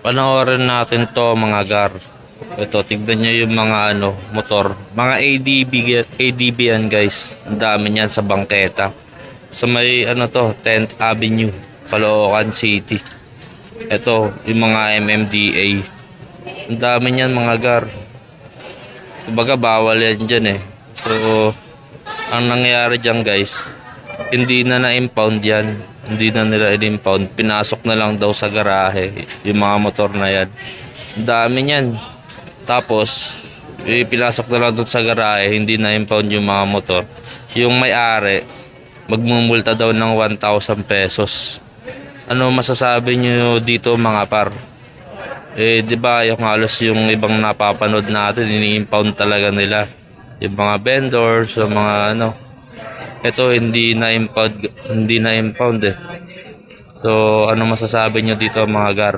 Panoorin natin to mga gar. Ito, tignan nyo yung mga ano, motor. Mga ADB, ADB yan guys. Ang dami niyan sa bangketa. Sa may ano to, 10th Avenue, Caloocan City. Ito, yung mga MMDA. Ang dami niyan mga gar. Kumbaga bawal yan dyan eh. So, ang nangyayari dyan guys, hindi na na-impound yan. Hindi na nila in-impound. Pinasok na lang daw sa garahe yung mga motor na yan. Dami niyan. Tapos, pinasok na lang doon sa garahe, hindi na impound yung mga motor. Yung may-ari, magmumulta daw ng 1,000 pesos. Ano masasabi nyo dito mga par? Eh, di ba yung halos yung ibang napapanood natin, ini-impound talaga nila. Yung mga vendors, yung mga ano. Ito, hindi na impound, hindi na impound eh. So, ano masasabi nyo dito mga gar?